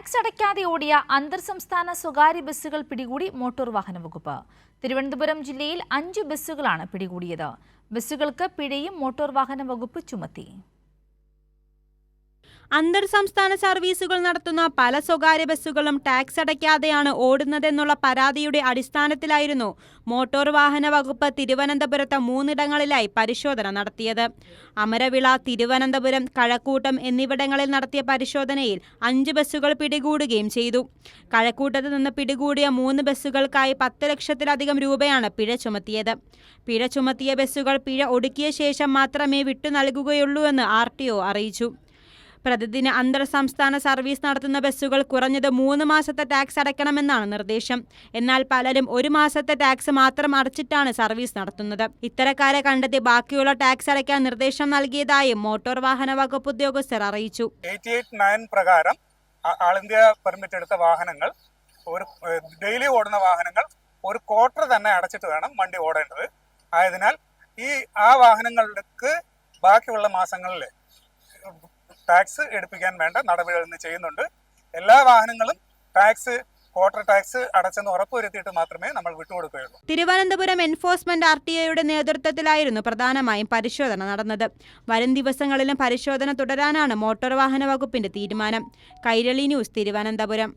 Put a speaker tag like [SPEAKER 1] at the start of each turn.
[SPEAKER 1] Tax അടയ്ക്കാതെ ഓടിയ അന്തർ സംസ്ഥാന സ്വകാര്യ ബസ്സുകൾ പിടികൂടി മോട്ടോർ വാഹന വകുപ്പ്. തിരുവനന്തപുരം ജില്ലയിൽ അഞ്ച് ബസ്സുകളാണ് പിടികൂടിയത്. ബസ്സുകൾക്ക് പിഴയും മോട്ടോർ വാഹന വകുപ്പ് ചുമത്തി.
[SPEAKER 2] അന്തർ സംസ്ഥാന സർവീസുകൾ നടത്തുന്ന പല സ്വകാര്യ ബസ്സുകളും ടാക്സ് അടയ്ക്കാതെയാണ് ഓടുന്നതെന്നുള്ള പരാതിയുടെ അടിസ്ഥാനത്തിലായിരുന്നു മോട്ടോർ വാഹന വകുപ്പ് തിരുവനന്തപുരത്ത് മൂന്നിടങ്ങളിലായി പരിശോധന നടത്തിയത്. അമരവിള തിരുവനന്തപുരം കഴക്കൂട്ടം എന്നിവിടങ്ങളിൽ നടത്തിയ പരിശോധനയിൽ അഞ്ച് ബസ്സുകൾ പിടികൂടുകയും ചെയ്തു. കഴക്കൂട്ടത്ത് നിന്ന് പിടികൂടിയ മൂന്ന് ബസ്സുകൾക്കായി പത്ത് ലക്ഷത്തിലധികം രൂപയാണ് പിഴ ചുമത്തിയത്. പിഴ ചുമത്തിയ ബസ്സുകൾ പിഴ ഒടുക്കിയ ശേഷം മാത്രമേ വിട്ടു നൽകുകയുള്ളൂ എന്ന് ആർ അറിയിച്ചു. പ്രതിദിന അന്തർ സംസ്ഥാന സർവീസ് നടത്തുന്ന ബസ്സുകൾ കുറഞ്ഞത് മൂന്ന് മാസത്തെ ടാക്സ് അടയ്ക്കണമെന്നാണ് നിർദ്ദേശം. എന്നാൽ പലരും ഒരു മാസത്തെ ടാക്സ് മാത്രം അടച്ചിട്ടാണ് സർവീസ് നടത്തുന്നത്. ഇത്തരക്കാരെ കണ്ടെത്തി ബാക്കിയുള്ള ടാക്സ് അടയ്ക്കാൻ നിർദ്ദേശം നൽകിയതായും മോട്ടോർ വാഹന വകുപ്പ് ഉദ്യോഗസ്ഥർ അറിയിച്ചു.
[SPEAKER 3] പ്രകാരം ആൾ ഇന്ത്യ പെർമിറ്റ് എടുത്ത വാഹനങ്ങൾ ഒരു ഡെയിലി ഓടുന്ന വാഹനങ്ങൾ ഒരു ക്വാർട്ടർ തന്നെ അടച്ചിട്ട് വേണം വണ്ടി ഓടേണ്ടത്. ആയതിനാൽ ഈ ആ വാഹനങ്ങൾക്ക് ബാക്കിയുള്ള മാസങ്ങളിൽ ടാക്സ് എടുപ്പിക്കാൻ വേണ്ട നടപടികൾ ഇന്ന് ചെയ്യുന്നുണ്ട്. എല്ലാ വാഹനങ്ങളും ടാക്സ് ക്വാർട്ടർ ടാക്സ് അടച്ചെന്ന് ഉറപ്പുവരുത്തിയിട്ട് മാത്രമേ നമ്മൾ വിട്ടുകൊടുക്കുകയുള്ളൂ.
[SPEAKER 2] തിരുവനന്തപുരം എൻഫോഴ്സ്മെന്റ് ആർ ടി ഐയുടെ നേതൃത്വത്തിലായിരുന്നു പ്രധാനമായും പരിശോധന നടന്നത്. വരും ദിവസങ്ങളിലും പരിശോധന തുടരാനാണ് മോട്ടോർ വാഹന വകുപ്പിന്റെ തീരുമാനം. കൈരളി ന്യൂസ് തിരുവനന്തപുരം.